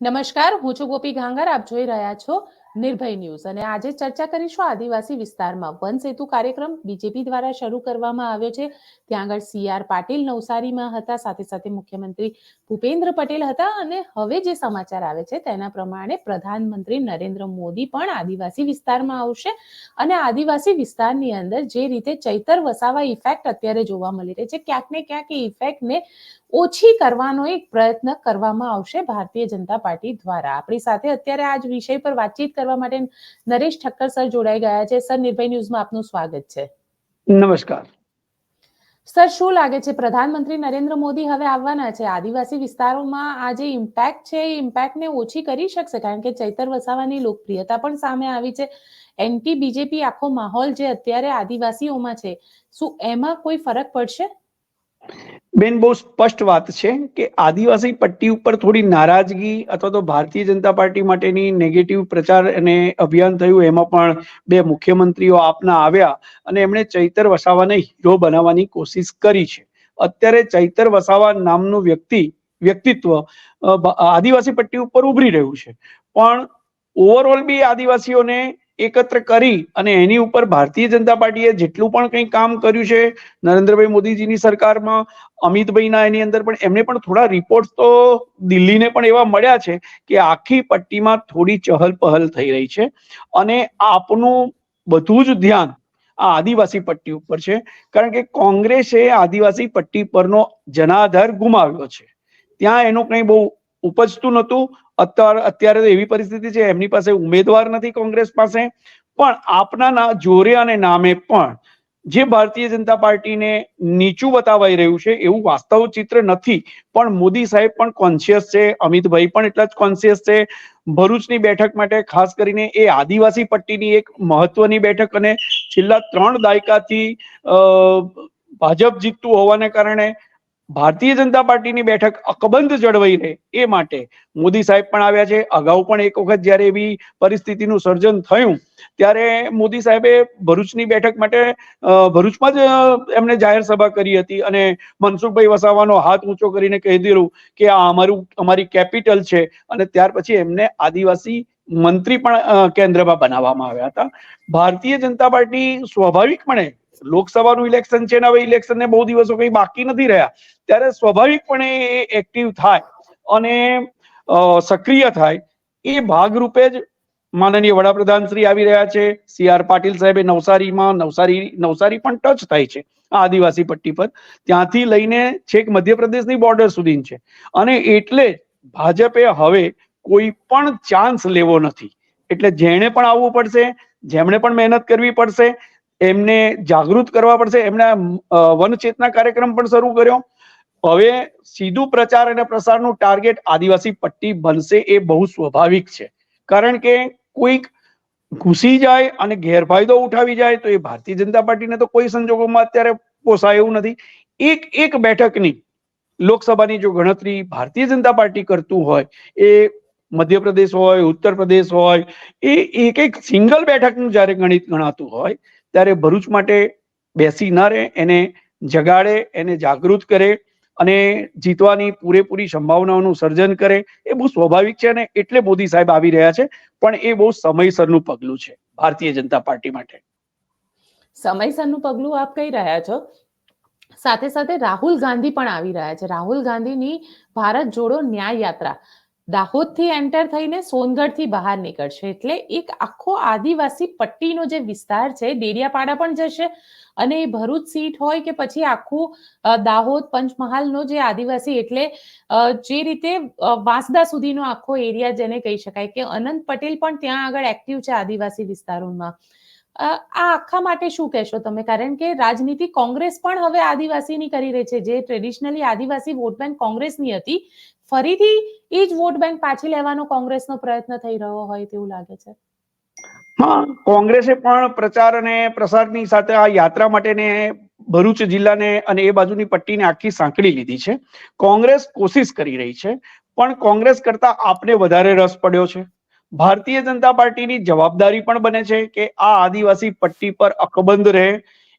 નમસ્કાર, હું છું ગોપી ઘાંગર, આપ જોઈ રહ્યા છો નિર્ભય ન્યૂઝ અને આજે ચર્ચા કરીશું આદિવાસી વિસ્તારમાં વન સેતુ કાર્યક્રમ બીજેપી દ્વારા શરૂ કરવામાં આવ્યો છે. ત્યાં આગળ સી આર પાટીલ નવસારીમાં હતા, સાથે સાથે મુખ્યમંત્રી ભૂપેન્દ્ર પટેલ હતા અને હવે જે સમાચાર આવે છે તેના પ્રમાણે પ્રધાનમંત્રી નરેન્દ્ર મોદી પણ આદિવાસી વિસ્તારમાં આવશે અને આદિવાસી વિસ્તારની અંદર જે રીતે ચૈતર વસાવા ઇફેક્ટ અત્યારે જોવા મળી રહી છે, ક્યાંક ને ક્યાંક એ ઇફેક્ટને ઓછી કરવાનો એક પ્રયત્ન કરવામાં આવશે ભારતીય જનતા પાર્ટી દ્વારા. આપણી સાથે અત્યારે આજ વિષય પર વાતચીત કરવા માટે નરેશ ઠક્કર સર જોડાઈ ગયા છે. સર નિર્ભય ન્યૂઝમાં આપનું સ્વાગત છે. નમસ્કાર. સર શું લાગે છે? પ્રધાનમંત્રી નરેન્દ્ર મોદી હવે આવવાના છે. આદિવાસી વિસ્તારોમાં આ જે ઇમ્પેક્ટ છે એ ઇમ્પેક્ટને ઓછી કરી શકશે કારણ કે ચૈતર વસાવાની લોકપ્રિયતા પણ સામે આવી છે. એન્ટી બીજેપી આખો માહોલ જે અત્યારે આદિવાસીઓમાં છે શું એમાં કોઈ ફરક પડશે? બેન, બહુ સ્પષ્ટ વાત છે કે આદિવાસી પટ્ટી ઉપર થોડી નારાજગી અથવા તો ભારતીય જનતા પાર્ટી માટેની નેગેટિવ પ્રચાર અને અભિયાન થયું, એમાં પણ બે મુખ્યમંત્રીઓ આપના આવ્યા અને એમણે ચૈતર વસાવાને હીરો બનાવવાની કોશિશ કરી છે. અત્યારે ચૈતર વસાવા નામનું વ્યક્તિ, વ્યક્તિત્વ આદિવાસી પટ્ટી ઉપર ઉભરી રહ્યું છે. પણ ઓવરઓલ બી આદિવાસીઓને એકત્ર કરી અને એની ઉપર ભારતીય જનતા પાર્ટીએ જેટલું પણ કંઈ કામ કર્યું છે, નરેન્દ્રભાઈ મોદીજીની સરકારમાં, અમિતભાઈના એની અંદર પણ એમને પણ થોડા રિપોર્ટ તો દિલ્હીને પણ એવા મળ્યા છે કે આખી પટ્ટીમાં થોડી ચહલ પહલ થઈ રહી છે અને આપનું બધું જ ધ્યાન આ આદિવાસી પટ્ટી ઉપર છે, કારણ કે કોંગ્રેસે આદિવાસી પટ્ટી પરનો જનાધાર ગુમાવ્યો છે. ત્યાં એનું કંઈ બહુ ઉપજતું નહોતું. અત્યારે અત્યારે તો એવી પરિસ્થિતિ છે, એમની પાસે ઉમેદવાર નથી કોંગ્રેસ પાસે. પણ આપના જોરે અને નામે પણ જે ભારતીય જનતા પાર્ટીને નીચું બતાવાઈ રહ્યું છે, એવું વાસ્તવ ચિત્ર નથી. પણ મોદી સાહેબ પણ કોન્શિયસ છે, અમિતભાઈ પણ એટલા જ કોન્શિયસ છે. ભરૂચની બેઠક માટે ખાસ કરીને એ આદિવાસી પટ્ટીની એક મહત્વની બેઠક અને છેલ્લા ત્રણ દાયકાથી ભાજપ જીતતું હોવાને કારણે ભારતીય જનતા પાર્ટીની બેઠક અકબંધ જળવાઈ રહે એ માટે મોદી સાહેબ પણ આવ્યા છે. અગાઉ પણ એક વખત જ્યારે એવી પરિસ્થિતિનું સર્જન થયું, ત્યારે મોદી સાહેબે ભરૂચની બેઠક માટે ભરૂચમાં જ એમને જાહેર સભા કરી હતી અને મનસુખભાઈ વસાવાનો હાથ ઊંચો કરીને કહી દીધું કે આ અમારું, અમારી કેપિટલ છે અને ત્યાર પછી એમને આદિવાસી મંત્રી પણ કેન્દ્રમાં બનાવવામાં આવ્યા હતા. ભારતીય જનતા પાર્ટી સ્વાભાવિકપણે લોકસભાનું ઇલેક્શન છે ને હવે ઇલેક્શનને બહુ દિવસો કંઈ બાકી નથી રહ્યા. ત્યારે સ્વાભાવિકપણે એ એક્ટિવ થાય અને સક્રિય થાય એ ભાગરૂપે જ માનનીય વડાપ્રધાન શ્રી આવી રહ્યા છે. સી આર પાટીલ સાહેબે નવસારીમાં નવસારી નવસારી પણ ટચ થાય છે આ આદિવાસી પટ્ટી પર. ત્યાંથી લઈને છેક મધ્યપ્રદેશની બોર્ડર સુધી છે. અને એટલે ભાજપે હવે કોઈ પણ ચાન્સ લેવો નથી. એટલે જેણે પણ આવવું પડશે, જેમણે પણ મહેનત કરવી પડશે એમને જાગૃત કરવા પડશે. એમના વન ચેતના કાર્યક્રમ પણ શરૂ કર્યો. હવે સીધું પ્રચાર અને પ્રસારનું ટાર્ગેટ આદિવાસી પટ્ટી બનશે એ બહુ સ્વાભાવિક છે. કારણ કે કોઈક ઘૂસી જાય અને ગેરફાયદો ઉઠાવી જાય તો એ ભારતીય જનતા પાર્ટીને તો કોઈ સંજોગોમાં અત્યારે પોસાય એવું નથી. એક એક બેઠકની લોકસભાની જો ગણતરી ભારતીય જનતા પાર્ટી કરતું હોય, એ મધ્યપ્રદેશ હોય ઉત્તર પ્રદેશ હોય, એ એક એક સિંગલ બેઠકનું જ્યારે ગણિત ગણાતું હોય ત્યારે ભરૂચ માટે બેસી ન રહે, એને જગાડે, એને જાગૃત કરે અને જીતવાની પૂરેપૂરી સંભાવનાઓનું સર્જન કરે, એ બહુ સ્વાભાવિક છે અને એટલે મોદી સાહેબ આવી રહ્યા છે, પણ એ બહુ સમયસરનું પગલું છે, ભારતીય જનતા પાર્ટી માટે. સમયસરનું પગલું આપ કહી રહ્યા છો. સાથે સાથે રાહુલ ગાંધી પણ આવી રહ્યા છે. રાહુલ ગાંધીની ભારત જોડો ન્યાય યાત્રા. દાહોદથી એન્ટર થઈને સોનગઢથી બહાર નીકળશે. એટલે એક આખો આદિવાસી પટ્ટીનો જે વિસ્તાર છે ડેડિયાપાડા પણ જશે અને એ ભરૂચ સીટ હોય કે પછી આખું દાહોદ પંચમહાલનો જે આદિવાસી એટલે જે રીતે વાંસદા સુધીનો આખો એરિયા જેને કહી શકાય કે અનંત પટેલ પણ ત્યાં આગળ એક્ટિવ છે આદિવાસી વિસ્તારોમાં. આ આખા માટે શું કહેશો તમે? કારણ કે રાજનીતિ કોંગ્રેસ પણ હવે આદિવાસીની કરી રહી છે. જે ટ્રેડિશનલી આદિવાસી વોટ બેંક કોંગ્રેસની હતી ફરીથી એ જ વોટ બેંક પાછી લેવાનો કોંગ્રેસનો પ્રયત્ન થઈ રહ્યો હોય તેવું લાગે છે. હા, કોંગ્રેસે પણ પ્રચાર અને પ્રસારની સાથે આ યાત્રા માટેને ભરૂચ જિલ્લાને અને એ બાજુની પટ્ટીને આખી સાંકળી લીધી છે. કોંગ્રેસ કોશિશ કરી રહી છે, પણ કોંગ્રેસ કરતા આપને વધારે રસ પડ્યો છે. ભારતીય જનતા પાર્ટીની જવાબદારી પણ બને છે કે આ આદિવાસી પટ્ટી પર અકબંધ રહે.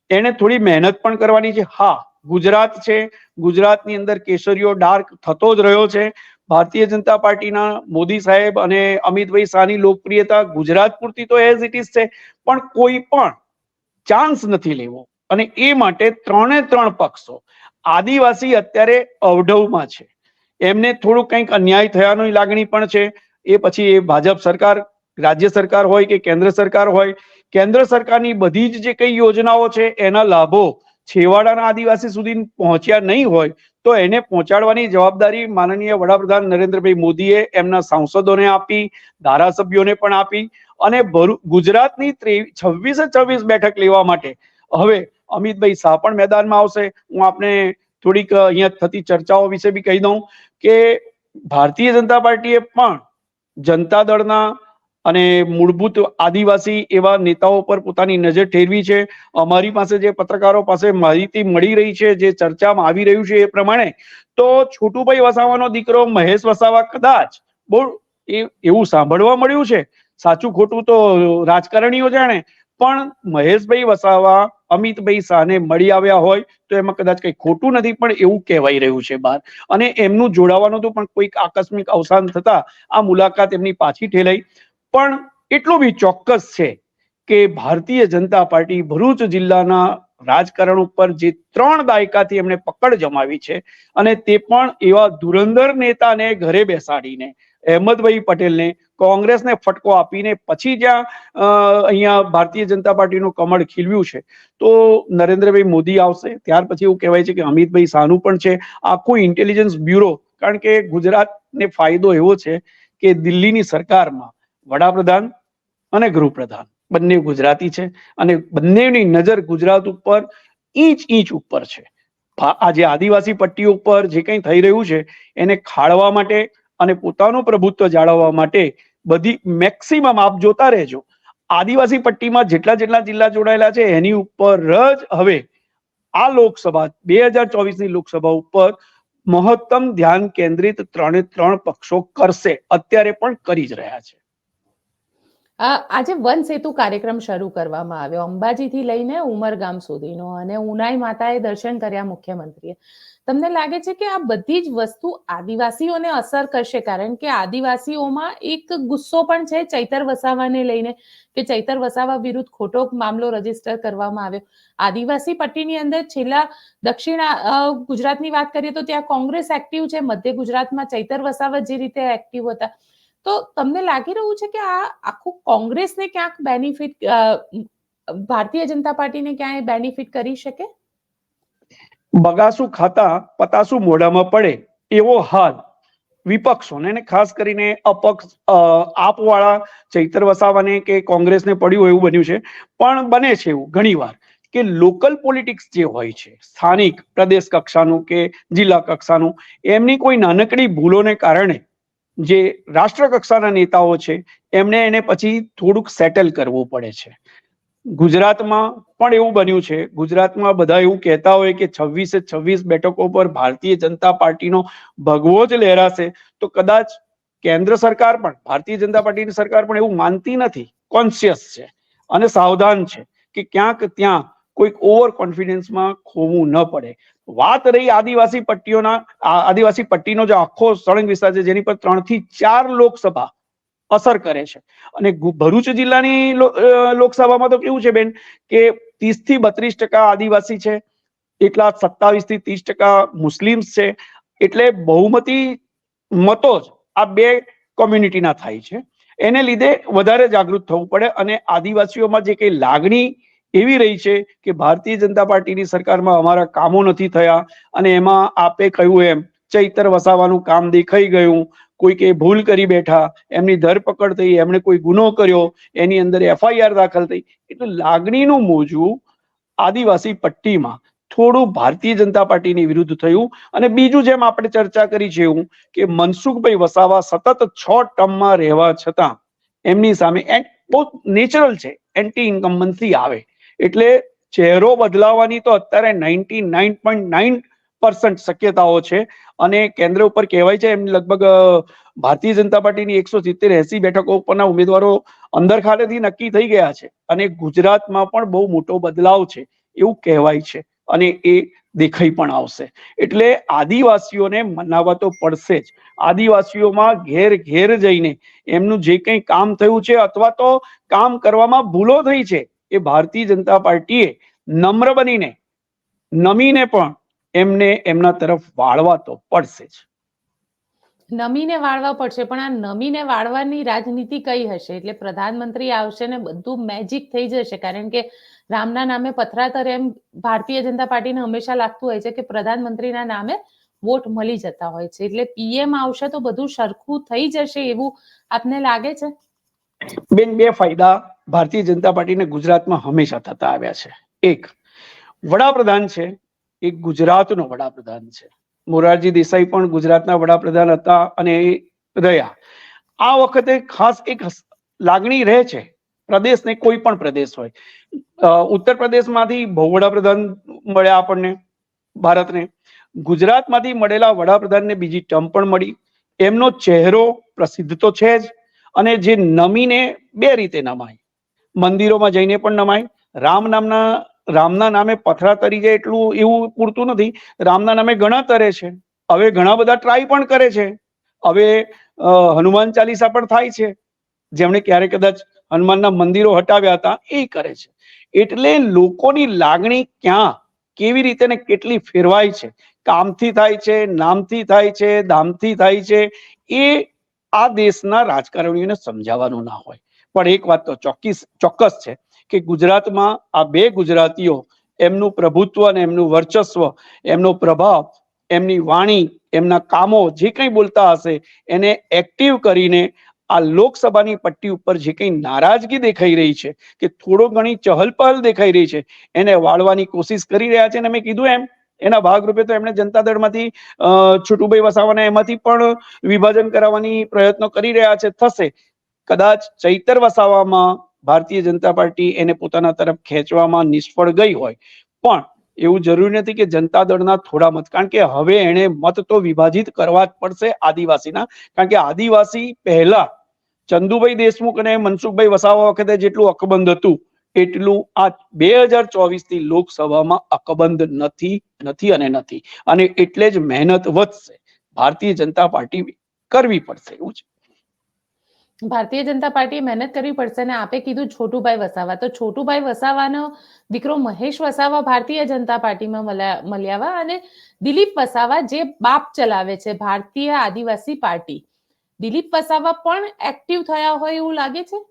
એને થોડી મહેનત પણ કરવાની છે. હા ગુજરાત છે. ગુજરાતની અંદર કેસરીયો ડાર્ક થતો જ રહ્યો છે. ભારતીય જનતા પાર્ટીના મોદી સાહેબ અને અમિતભાઈ શાહની લોકપ્રિયતા ગુજરાત પૂરતી તો એઝ ઇટ ઇઝ છે. પણ કોઈ પણ ચાન્સ નથી લેવો. અને એ માટે ત્રણે ત્રણ પક્ષો આદિવાસી અત્યારે અવઢવમાં છે. એમને થોડું કંઈક અન્યાય થયાની લાગણી પણ છે. એ પછી એ ભાજપ સરકાર, રાજ્ય સરકાર હોય કે કેન્દ્ર સરકાર હોય, કેન્દ્ર સરકારની બધી જ જે કઈ યોજનાઓ છે એના લાભો છેવાડાના આદિવાસી સુધી પહોંચ્યા નહીં હોય, તો એને પહોંચાડવાની જવાબદારી માનનીય વડાપ્રધાન નરેન્દ્રભાઈ મોદીએ એમના સાંસદોને આપી, ધારાસભ્યોને પણ આપી અને ગુજરાતની છવ્વીસે છવ્વીસ બેઠક લેવા માટે. હવે અમિતભાઈ શાહ પણ મેદાનમાં આવશે. હું આપને થોડીક અહીંયા થતી ચર્ચાઓ વિશે બી કહી દઉં કે ભારતીય જનતા પાર્ટીએ પણ જનતા દળના અને મૂળભૂત આદિવાસી એવા નેતાઓ પર પોતાની નજર ઠેરવી છે. અમારી પાસે જે પત્રકારો પાસે માહિતી મળી રહી છે, જે ચર્ચામાં આવી રહ્યું છે એ પ્રમાણે, તો છોટુભાઈ વસાવાનો દીકરો મહેશ વસાવા કદાચ બહુ એવું સાંભળવા મળ્યું છે. સાચું ખોટું તો રાજકારણીઓ જાણે, પણ મહેશભાઈ વસાવા, અમિતભાઈ શાહને મળી આવ્યા હોય, તો એમાં કદાચ કંઈ ખોટું નથી, પણ એવું કહેવાય રહ્યું છે બહાર. અને એમનું જોડાવાનું હતું પણ કોઈક આકસ્મિક અવસાન થતા આ મુલાકાત એમની પાછી ઠેલાઈ. પણ એટલું બી ચોક્કસ છે કે ભારતીય જનતા પાર્ટી ભરૂચ જિલ્લાના રાજકારણ ઉપર જે ત્રણ દાયકાથી એમણે પકડ જમાવી છે અને તે પણ એવા ધુરંધર નેતાને ઘરે બેસાડીને, અહેમદભાઈ પટેલને, કોંગ્રેસને ફટકો આપીને પછી જ્યાં અહીંયા ભારતીય જનતા પાર્ટીનું કમળ ખીલવ્યું છે, તો નરેન્દ્રભાઈ મોદી આવશે. ત્યાર પછી એવું કહેવાય છે કે અમિતભાઈ સાનુ પણ છે. આખું ઇન્ટેલિજન્સ બ્યુરો, કારણ કે ગુજરાતને ફાયદો એવો છે કે દિલ્હીની સરકારમાં વડાપ્રધાન અને ગૃહપ્રધાન. બંને ગુજરાતી છે અને બંનેની નજર ગુજરાત ઉપર ઈંચ ઈંચ ઉપર છે. આ આદિવાસી પટ્ટીઓ ઉપર જે કંઈ થઈ રહ્યું છે, એને ખાળવા માટે અને પોતાનું પ્રભુત્વ જાળવવા માટે બધી મેક્સિમમ આપ જોતા રહેજો. આદિવાસી પટ્ટીમાં જેટલા જેટલા જિલ્લા જોડાયેલા છે, એની ઉપર જ હવે આ લોકસભા, બે હજાર ચોવીસની લોકસભા ઉપર મહત્તમ ધ્યાન કેન્દ્રિત ત્રણે ત્રણ પક્ષો કરશે. અત્યારે પણ કરી જ રહ્યા છે. આજે વન સેતુ કાર્યક્રમ શરૂ કરવામાં આવ્યો. અંબાજીથી લઈને ઉમરગામ સુધીનો અને ઉનાઈ માતાએ દર્શન કર્યા મુખ્યમંત્રીએ. તમને લાગે છે કે આ બધી જ વસ્તુ આદિવાસીઓને અસર કરશે? કારણ કે આદિવાસીઓમાં એક ગુસ્સો પણ છે ચૈતર વસાવાને લઈને, કે ચૈતર વસાવા વિરુદ્ધ ખોટો મામલો રજિસ્ટર કરવામાં આવ્યો. આદિવાસી પટ્ટીની અંદર છેલ્લા દક્ષિણ ગુજરાતની વાત કરીએ તો ત્યાં કોંગ્રેસ એક્ટિવ છે. મધ્ય ગુજરાતમાં ચૈતર વસાવા જે રીતે એક્ટિવ હતા. તો તમને લાગી રહ્યું છે કે આ આખું કોંગ્રેસને ક્યાંક બેનિફિટ ભારતીય જનતા પાર્ટીને ક્યાંય બેનિફિટ કરી શકે? બગાસું ખાતા પતાસું મોઢામાં પડે એવો હાલ વિપક્ષોને અને ખાસ કરીને અપક્ષ આપવાળા ચૈતર વસાવાને કે કોંગ્રેસને પડ્યું એવું બન્યું છે. પણ બને છે એવું ઘણીવાર કે લોકલ પોલિટિક્સ જે હોય છે, સ્થાનિક પ્રદેશ કક્ષાનું કે જિલ્લા કક્ષાનું, એમની કોઈ નાનકડી ભૂલોને કારણે જે રાષ્ટ્ર કક્ષાના નેતાઓ છે, એમને એને પછી થોડુંક સેટલ કરવું પડે છે. ગુજરાતમાં પણ એવું બન્યું છે, ગુજરાતમાં બધા એવું કહેતા હોય કે છવ્વીસે છવ્વીસ બેઠકો પર ભારતીય જનતા પાર્ટીનો ભગવો જ લહેરાશે, તો કદાચ કેન્દ્ર સરકાર પણ, ભારતીય જનતા પાર્ટીની સરકાર પણ એવું માનતી નથી. કોન્શિયસ છે અને સાવધાન છે કે ક્યાંક ત્યાં કોઈક ઓવર કોન્ફિડન્સમાં ખોવું ન પડે. વાત રહી આદિવાસી પટ્ટીઓના આદિવાસી પટ્ટીનો જે આખો સળંગ વિસ્તાર છે, જેની પર ત્રણથી ચાર લોકસભા અસર કરે છે. અને ભરૂચ જિલ્લાની લોકસભામાં તો કેવું છે બેન કે ત્રીસથી બત્રીસ ટકા આદિવાસી છે, એટલા સત્તાવીસથી ત્રીસ ટકા મુસ્લિમ્સ છે, એટલે બહુમતી મતો જ આ બે કોમ્યુનિટીના થાય છે. એને લીધે વધારે જાગૃત થવું પડે અને આદિવાસીઓમાં જે કઈ લાગણી એવી રહી છે કે ભારતીય જનતા પાર્ટીની સરકારમાં અમારા કામો નથી થયા અને એમાં આપે કહ્યું એમ, ચૈતર વસાવાનું કામ દેખાઈ ગયું, કોઈકે ભૂલ કરી બેઠા, એમની ધરપકડ થઈ, એમણે કોઈ ગુનો કર્યો, એની અંદર એફઆઈઆર દાખલ થઈ. એટલે લાગણીનું મોજું આદિવાસી પટ્ટીમાં થોડું ભારતીય જનતા પાર્ટીની વિરુદ્ધ થયું. અને બીજું જેમ આપણે ચર્ચા કરી છે એવું કે મનસુખભાઈ વસાવા સતત છ ટર્મમાં રહેવા છતાં એમની સામે બહુ નેચરલ છે એન્ટી ઇન્કમ્બન્સી આવે. એટલે ચહેરો બદલાવાની તો અત્યારે ninety nine point nine percent શક્યતાઓ છે. અને કેન્દ્ર ઉપર કહેવાય છે એમ લગભગ ભારતીય જનતા પાર્ટીની એકસો સિત્તેર એસી બેઠકો ઉપરના ઉમેદવારો અંદર ખાતેથી નક્કી થઈ ગયા છે. અને ગુજરાતમાં પણ બહુ મોટો બદલાવ છે એવું કહેવાય છે. અને એ દેખાઈ પણ આવશે. એટલે આદિવાસીઓને મનાવવા તો પડશે જ. આદિવાસીઓમાં ઘેર ઘેર જઈને એમનું જે કંઈ કામ થયું છે અથવા તો કામ કરવામાં ભૂલો થઈ છે એ ભારતીય જનતા પાર્ટીએ નમ્ર બનીને નમીને પણ એમને એમના તરફ વાળવા તો પડશે જ. નમીને વાળવા પડશે પણ આ નમીને વાળવાની રાજનીતિ કઈ હશે? એટલે પ્રધાનમંત્રી આવશે ને બધું મેજિક થઈ જશે કારણ કે રામના નામે પથરાતર એમ ભારતીય જનતા પાર્ટીને હંમેશા લાગતું હોય છે કે પ્રધાનમંત્રીના નામે વોટ મળી જતા હોય છે. એટલે પીએમ આવશે તો બધું સરખું થઈ જશે એવું આપને લાગે છે? બેન બે ફાયદા ભારતીય જનતા પાર્ટીને ગુજરાતમાં હંમેશા થતા આવ્યા છે. એક, વડાપ્રધાન છે. એ ગુજરાતનો વડાપ્રધાન છે. મોરારજી દેસાઈ પણ ગુજરાતના વડાપ્રધાન હતા અને એ રહ્યા. આ વખતે ખાસ એક લાગણી રહે છે. પ્રદેશને કોઈ પણ પ્રદેશ હોય. ઉત્તર પ્રદેશમાંથી બહુ વડાપ્રધાન મળ્યા આપણને, ભારતને. ગુજરાતમાંથી મળેલા વડાપ્રધાનને બીજી ટર્મ પણ મળી. એમનો ચહેરો પ્રસિદ્ધ તો છે જ અને જે નમીને બે રીતે નમાય. મંદિરોમાં જઈને પણ નમાય. રામ નામના, રામના નામે પથરા તરી જાય એટલું એવું પૂરતું નથી. રામના નામે ઘણા તરે છે. હવે ઘણા બધા ટ્રાય પણ કરે છે. હવે હનુમાન ચાલીસા પણ થાય છે. જેમણે ક્યારે કદાચ હનુમાનના મંદિરો હટાવ્યા હતા, એ કરે છે. એટલે લોકોની લાગણી ક્યાં, કેવી રીતે ને કેટલી ફેરવાય છે? કામથી થાય છે, નામથી થાય છે દામથી થાય છે, એ આ દેશના રાજકારણીઓને સમજાવવાનું ના હોય. પણ એક વાત તો ચોક્કસ ચોક્કસ છે કે ગુજરાતમાં આ બે ગુજરાતીઓ, એમનું પ્રભુત્વ અને એમનું વર્ચસ્વ, એમનો પ્રભાવ, એમની વાણી, એમના કામો જે કંઈ બોલતા હશે, એને એક્ટિવ કરીને આ લોકસભાની પટ્ટી ઉપર જે કંઈ નારાજગી દેખાઈ રહી છે, કે થોડો ઘણી ચહલપહલ દેખાઈ રહી છે, એને વાળવાની કોશિશ કરી રહ્યા છે અને મેં કીધું એમ, એના ભાગરૂપે તો એમણે જનતા દળમાંથી છોટુભાઈ વસાવાના એમાંથી પણ વિભાજન કરાવવાની પ્રયત્નો કરી રહ્યા છે, થશે. કદાચ ચૈતર વસાવામાં ભારતીય જનતા પાર્ટી એને પોતાના તરફ ખેંચવામાં નિષ્ફળ ગઈ હોય. પણ એવું જરૂરી નથી કે જનતા દળના થોડા મત, કારણ કે હવે એને મત તો વિભાજિત કરવા જ પડશે આદિવાસીના, કારણ કે આદિવાસી પહેલા ચંદુભાઈ દેશમુખ અને મનસુખભાઈ વસાવા વખતે જેટલું અકબંધ હતું, એટલું આ બે હજાર ચોવીસથી લોકસભામાં અકબંધ નથી નથી અને નથી. અને એટલે જ મહેનત વધશે. ભારતીય જનતા પાર્ટી કરવી પડશે, એવું છે. ભારતીય જનતા પાર્ટીએ મહેનત કરવી પડશે અને આપે કીધું છોટુભાઈ વસાવા. તો છોટુભાઈ વસાવાનો દીકરો મહેશ વસાવા ભારતીય જનતા પાર્ટીમાં મળ્યા મળ્યાવા અને દિલીપ વસાવા જે બાપ ચલાવે છે ભારતીય આદિવાસી પાર્ટી. દિલીપ વસાવા પણ એક્ટિવ થયા હોય એવું લાગે છે?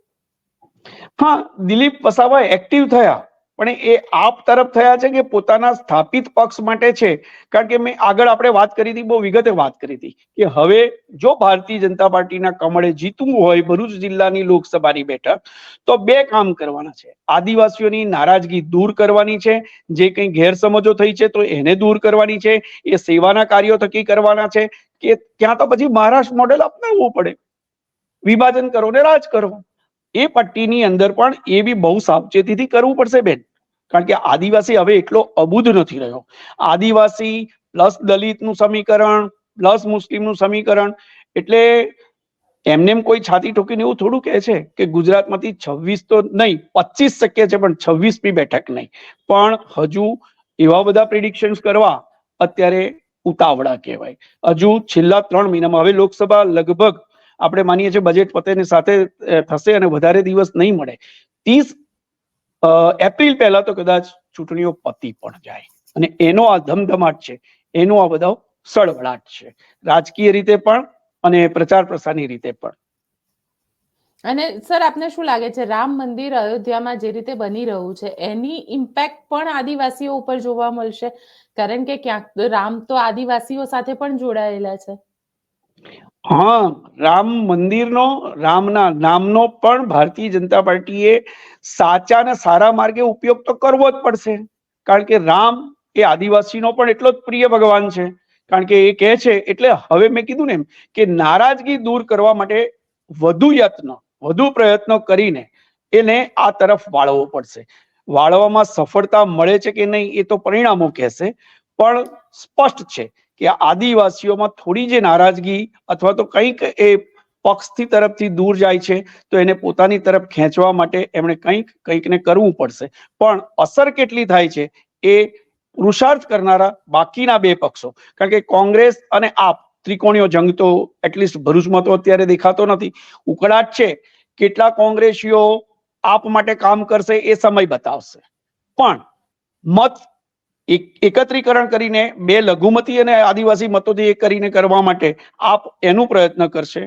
હા, દિલીપ વસાવા એક્ટિવ થયા. પણ એ આપ તરફ થયા છે કે પોતાના સ્થાપિત પક્ષ માટે છે? કારણ કે મેં આગળ આપણે વાત કરી હતી, બહુ વિગતે વાત કરી હતી કે હવે જો ભારતીય જનતા પાર્ટીના કમળે જીતવું હોય ભરૂચ જિલ્લાની લોકસભાની બેઠક, તો બે કામ કરવાના છે. આદિવાસીઓની નારાજગી દૂર કરવાની છે, જે કંઈ ગેરસમજો થઈ છે તો એને દૂર કરવાની છે, એ સેવાના કાર્યો થકી કરવાના છે, કે ત્યાં તો પછી મહારાષ્ટ્ર મોડેલ અપનાવવું પડે. વિભાજન કરો ને રાજ કરો. એ પટ્ટીની અંદર પણ એ બી બહુ સાવચેતીથી કરવું પડશે બેન. કારણ કે આદિવાસી હવે એટલો અબુધ નથી રહ્યો. આદિવાસી પ્લસ દલિતનું સમીકરણ, પ્લસ મુસ્લિમનું સમીકરણ, એટલે એમને એમ કોઈ છાતી ઠોકીને એવું થોડું કહે છે કે ગુજરાતમાંથી છવ્વીસ તો નહીં, પચીસ શક્ય છે, પણ છવ્વીસ બી બેઠક નહીં. પણ હજુ એવા બધા પ્રિડિક્શન્સ કરવા અત્યારે ઉતાવળા કહેવાય. હજુ છેલ્લા ત્રણ મહિનામાં હવે લોકસભા લગભગ આપણે માનીએ છીએ બજેટ પતેની સાથે થશે અને વધારે દિવસ નહીં મળે. ત્રીસ એપ્રિલ પહેલા તો કદાચ ચૂંટણીઓ પતી પણ જાય. અને એનો આ ધમધમાટ છે, એનો આ બધા સળવળાટ છે. રાજકીય રીતે પણ અને પ્રચાર પ્રસારની રીતે પણ. અને સર, આપને શું લાગે છે, રામ મંદિર અયોધ્યામાં જે રીતે બની રહ્યું છે, એની ઇમ્પેક્ટ પણ આદિવાસીઓ ઉપર જોવા મળશે? કારણ કે ક્યાંક રામ તો આદિવાસીઓ સાથે પણ જોડાયેલા છે. હા, રામ મંદિરનો, રામના નામનો પણ ભારતીય જનતા પાર્ટીએ સાચા અને સારા માર્ગે ઉપયોગ તો કરવો જ પડશે. કારણ કે રામ એ આદિવાસીનો પણ એટલો જ પ્રિય ભગવાન છે. કારણ કે એ કહે છે, એટલે હવે મેં કીધું ને એમ કે નારાજગી દૂર કરવા માટે વધુ યત્ન, વધુ પ્રયત્નો કરીને એને આ તરફ વાળવો પડશે. વાળવામાં સફળતા મળે છે કે નહીં એ તો પરિણામો કહેશે, પણ સ્પષ્ટ છે કે આદિવાસીઓમાં થોડી જે નારાજગી અથવા તો કંઈક એ પક્ષથી તરફથી દૂર જાય છે, તો એને પોતાની તરફ ખેંચવા માટે એમણે કંઈક કંઈક ને કરવું પડશે. પણ અસર કેટલી થાય છે એ પુરુષાર્થ કરનારા બાકીના બે પક્ષો. કારણ કે કોંગ્રેસ અને આપ ત્રિકોણીય જંગ તો એટલીસ્ટ ભરૂચમાં તો અત્યારે દેખાતો નથી. ઉકળાટ છે, કેટલા કોંગ્રેસીઓ આપ માટે કામ કરશે એ સમય બતાવશે. પણ મત એકત્રીકરણ કરીને બે લઘુમતી અને આદિવાસી મતોથી એક કરીને કરવા માટે આપ એનું પ્રયત્ન કરશે.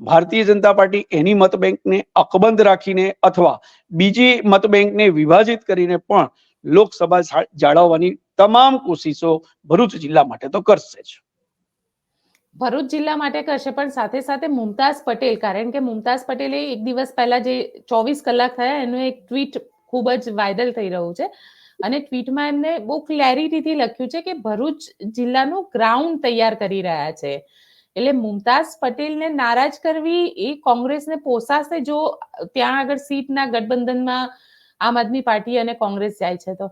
ભારતીય જનતા પાર્ટી એની મત બેંકને અકબંધ રાખીને અથવા બીજી મત બેંકને વિભાજિત કરીને પણ લોકસભા જાળવવાની તમામ કોશિશો ભરૂચ જિલ્લા માટે તો કરશે જ. ભરૂચ જિલ્લા માટે કરશે, પણ સાથે સાથે મુમતાઝ પટેલ, કારણ કે મુમતાઝ પટેલે એક દિવસ પહેલા જે ચોવીસ કલાક થયા, એનું એક ટ્વીટ ખૂબ જ વાયરલ થઈ રહ્યું છે. અને ટ્વીટમાં એમને બહુ ક્લેરિટીથી લખ્યું છે કે ભરૂચ જિલ્લાનું ગ્રાઉન્ડ તૈયાર કરી રહ્યા છે. એટલે મુમતાઝ પટેલને નારાજ કરવી એ કોંગ્રેસને પોસાશે જો ત્યાં આગળ સીટના ગઠબંધનમાં આમ આદમી પાર્ટી અને કોંગ્રેસ જાય છે તો?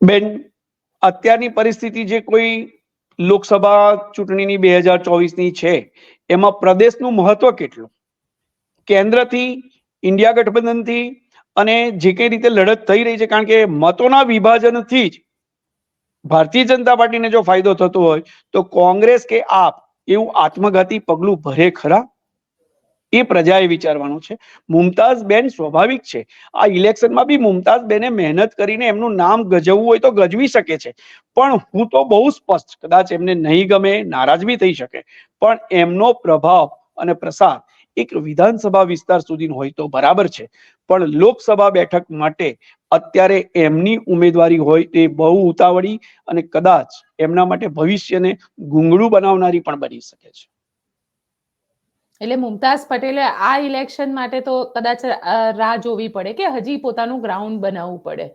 બેન, અત્યારની પરિસ્થિતિ જે કોઈ લોકસભા ચૂંટણીની બે હજાર ચોવીસની છે, એમાં પ્રદેશનું મહત્વ કેટલું? કેન્દ્રથી, ઇન્ડિયા ગઠબંધનથી અને જે કઈ રીતે લડત થઈ રહી છે, કારણ કે મતોના વિભાજનથી જ ભારતીય જનતા પાર્ટીને જો ફાયદો થતો હોય, તો કોંગ્રેસ કે આપ એવું આત્મઘાતી પગલું ભરે ખરા? એ પ્રજાએ વિચારવાનું છે. મુમતાઝ બેન સ્વાભાવિક છે. આ ઇલેક્શનમાં બી મુમતાઝ બેને મહેનત કરીને એમનું નામ ગજવવું હોય તો ગજવી શકે છે. પણ હું તો બહુ સ્પષ્ટ, કદાચ એમને નહીં ગમે, નારાજ બી થઈ શકે. પણ એમનો પ્રભાવ અને પ્રસાર એક વિધાનસભા વિસ્તાર સુધીનો હોય તો બરાબર છે. પણ લોકસભા બેઠક માટે અત્યારે એમની ઉમેદવારી હોય તે બહુ ઉતાવળી અને કદાચ એમના માટે ભવિષ્યને ગુંગળું બનાવનારી પણ બની શકે છે. એટલે મુમતાઝ પટેલે આ ઇલેક્શન માટે તો કદાચ રાહ જોવી પડે કે હજી પોતાનું ગ્રાઉન્ડ બનાવવું પડે.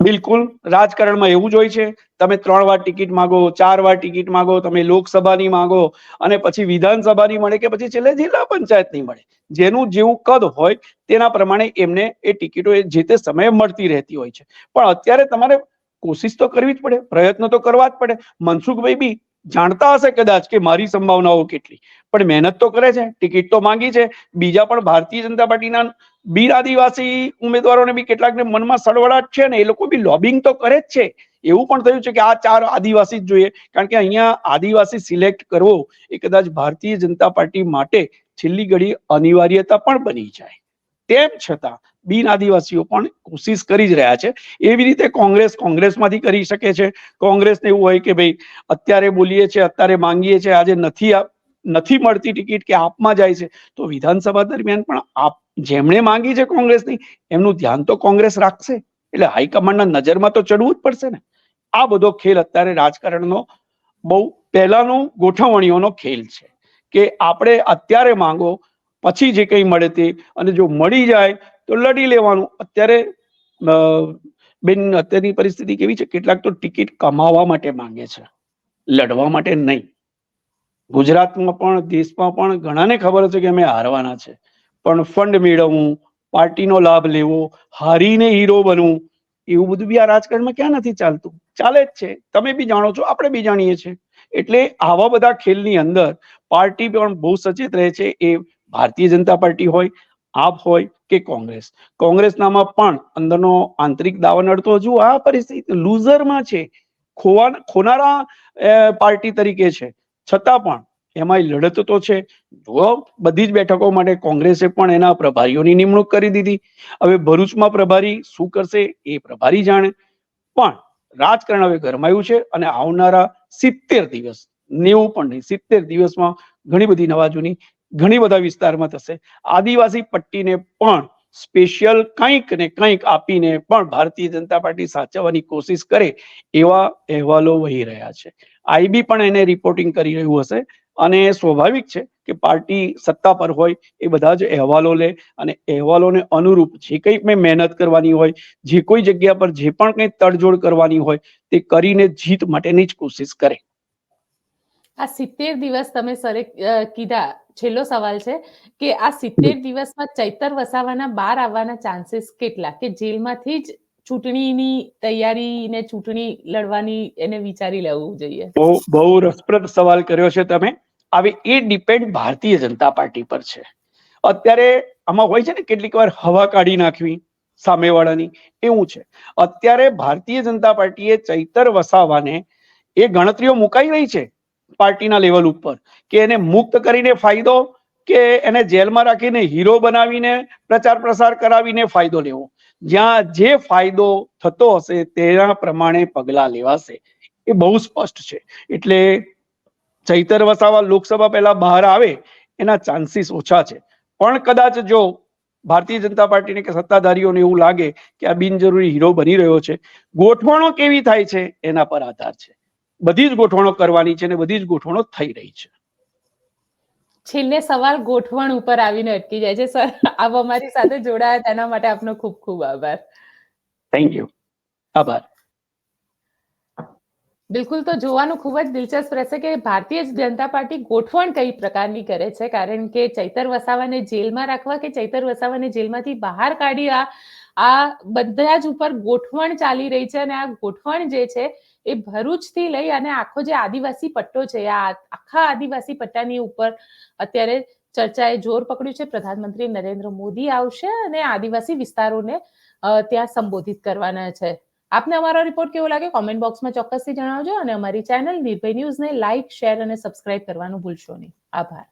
બિલકુલ. રાજકારણમાં એવું જ હોય છે. તમે ત્રણ વાર ટિકિટ માંગો, ચાર વાર ટિકિટ માંગો, તમે લોકસભાની માંગો અને પછી વિધાનસભાની મળે કે પછી છેલ્લે જિલ્લા પંચાયતની મળે. જેનું જેવું કદ હોય તેના પ્રમાણે એમને એ ટિકિટો એ જે તે સમયે મળતી રહેતી હોય છે. પણ અત્યારે તમારે કોશિશ તો કરવી જ પડે, પ્રયત્ન તો કરવા જ પડે. મનસુખભાઈ બી જાણતા હશે કદાચ કે મારી સંભાવનાઓ કેટલી. પણ મહેનત તો કરે છે, ટિકિટ તો માંગી છે. બીજા પણ ભારતીય જનતા પાર્ટીના બિન આદિવાસી ઉમેદવારોને બી કેટલાકને મનમાં સળવળાટ છે ને એ લોકો બી લોબિંગ તો કરે જ છે. એવું પણ થયું છે કે આ ચાર આદિવાસી જ જોઈએ. કારણ કે અહીંયા આદિવાસી સિલેક્ટ કરવો એ કદાચ ભારતીય જનતા પાર્ટી માટે છેલ્લી ઘડી અનિવાર્યતા પણ બની જાય. તેમ છતાં બિન આદિવાસીઓ પણ કોશિશ કરી જ રહ્યા છે. એવી રીતે કોંગ્રેસ કોંગ્રેસમાંથી કરી શકે છે. કોંગ્રેસને એવું હોય કે ભાઈ, અત્યારે બોલીએ છીએ, અત્યારે માંગીએ છીએ, આજે નથી નથી મળતી ટિકિટ કે આપમાં જાય છે, તો વિધાનસભા દરમિયાન પણ આપ, જેમણે માંગી છે કોંગ્રેસની, એમનું ધ્યાન તો કોંગ્રેસ રાખશે. એટલે હાઈકમાન્ડના નજરમાં તો ચડવું જ પડશે ને. આ બધો ખેલ અત્યારે રાજકારણનો બહુ પહેલાનો ગોઠવણીઓનો ખેલ છે. કે આપણે અત્યારે માંગો પછી જે કંઈ મળે તે, અને જો મળી જાય તો લડી લેવાનું. અત્યારે બેન, અત્યારની પરિસ્થિતિ કેવી છે? કેટલાક તો ટિકિટ કમાવા માટે માંગે છે. લડવા માટે નહીં. ગુજરાતમાં પણ, દેશમાં પણ ઘણાને ખબર છે કે અમે હારવાના છે. પણ ફંડ મેળવવું, પાર્ટીનો લાભ લેવો, હારીને હીરો બનવું, એવું બધું બી આ રાજકારણમાં ક્યાં નથી ચાલતું? ચાલે જ છે. તમે બી જાણો છો, આપણે બી જાણીએ છીએ. એટલે આવા બધા ખેલની અંદર પાર્ટી પણ બહુ સચેત રહે છે એ ભારતીય જનતા પાર્ટી હોય, આપ હોય કે કોંગ્રેસ. કોંગ્રેસનામાં પણ અંદરનો આંતરિક દાવાનળ તો હજુ આ પરિસ્થિતિ લૂઝરમાં છે. ખોનારા પાર્ટી તરીકે છે. છતાં પણ એમાં લડત તો છે. બધી જ બેઠકો માટે કોંગ્રેસે પણ એના પ્રભારીઓની નિમણૂક કરી દીધી. હવે ભરૂચમાં પ્રભારી શું કરશે એ પ્રભારી જાણે. પણ રાજકારણ હવે ગરમાયું છે અને આવનારા સિત્તેર દિવસ, નેવું પણ નહીં, સિત્તેર દિવસમાં ઘણી બધી નવા જૂની ઘણી બધા વિસ્તારમાં થશે. આદિવાસી પટ્ટીને પણ સ્પેશિયલ કંઈક ને કંઈક આપીને પણ ભારતીય જનતા પાર્ટી સાચવવાની કોશિશ કરે એવા અહેવાલો વહી રહ્યા છે. આઈબી પણ એને રિપોર્ટિંગ કરી રહ્યું હશે અને સ્વાભાવિક છે કે પાર્ટી સત્તા પર હોય એ બધા જ અહેવાલો લે અને અહેવાલોને અનુરૂપ જે કંઈ મેં મહેનત કરવાની હોય, જે કોઈ જગ્યા પર જે પણ કંઈ તડજોડ કરવાની હોય તે કરીને જીત માટેની જ કોશિશ કરે. આ સિત્તેર દિવસ તમે સરે કીધા. છેલ્લો સવાલ છે કે આ સિત્તેર દિવસમાં ચૈતર વસાવાના બહાર આવવાના ચાન્સીસ કેટલા? કે જેલમાંથી જ ચૂંટણીની તૈયારી ને ચૂંટણી લડવાની એને વિચારી લેવું જોઈએ? બહુ બહુ રસપ્રદ સવાલ કર્યો છે તમે. આવી એ ડિપેન્ડ ભારતીય જનતા પાર્ટી પર છે. અત્યારે આમાં હોય છે ને કેટલીક વાર હવા કાઢી નાખવી સામેવાળાની, એવું છે. અત્યારે ભારતીય જનતા પાર્ટીએ ચૈતર વસાવાને એ ગણતરીઓ મુકાઈ રહી છે. પાર્ટીના લેવલ ઉપર કે એને મુક્ત કરીને ફાયદો કે એને જેલમાં રાખીને હીરો બનાવીને પ્રચાર પ્રસાર કરાવીને ફાયદો લેવો. જ્યાં જે ફાયદો થતો હશે તેના પ્રમાણે પગલાં લેવાશે. એ બહુ સ્પષ્ટ છે. એટલે ચૈતર વસાવા લોકસભા પહેલા બહાર આવે એના ચાન્સીસ ઓછા છે. પણ કદાચ જો ભારતીય જનતા પાર્ટીને કે સત્તાધારીઓને એવું લાગે કે આ બિનજરૂરી હીરો બની રહ્યો છે, ગોઠવણો કેવી થાય છે એના પર આધાર છે. બધી જ ગોઠવણો કરવાની છે અને બધી જ ગોઠવણો થઈ રહી છે. છેલ્લે સવાલ ગોઠવણ ઉપર આવીને અટકી જાય છે. સર આપ અમારી સાથે જોડાયા તેના માટે આપનો ખૂબ ખૂબ આભાર. થેન્ક યુ આભાર. બિલકુલ તો જોવાનું ખૂબ જ દિલચસ્પ રહેશે કે ભારતીય જનતા પાર્ટી ગોઠવણ કઈ પ્રકારની કરે છે? કારણ કે ચૈતર વસાવાને જેલમાં રાખવા કે ચૈતર વસાવાને જેલમાંથી બહાર કાઢી આ આ બધા જ ઉપર ગોઠવણ ચાલી રહી છે અને આ ગોઠવણ જે છે એ ભરૂચથી લઈ અને આખો જે આદિવાસી પટ્ટો છે, આ આખા આદિવાસી પટ્ટાની ઉપર અત્યારે ચર્ચાએ જોર પકડ્યું છે, પ્રધાનમંત્રી નરેન્દ્ર મોદી આવશે અને આદિવાસી વિસ્તારોને ત્યાં સંબોધિત કરવાના છે. આપને અમારો રિપોર્ટ કેવો લાગે કોમેન્ટ બોક્સમાં ચોક્કસથી જણાવજો અને અમારી ચેનલ નિર્ભય ન્યૂઝને લાઇક શેર અને સબસ્ક્રાઇબ કરવાનું ભૂલશો નહીં. આભાર.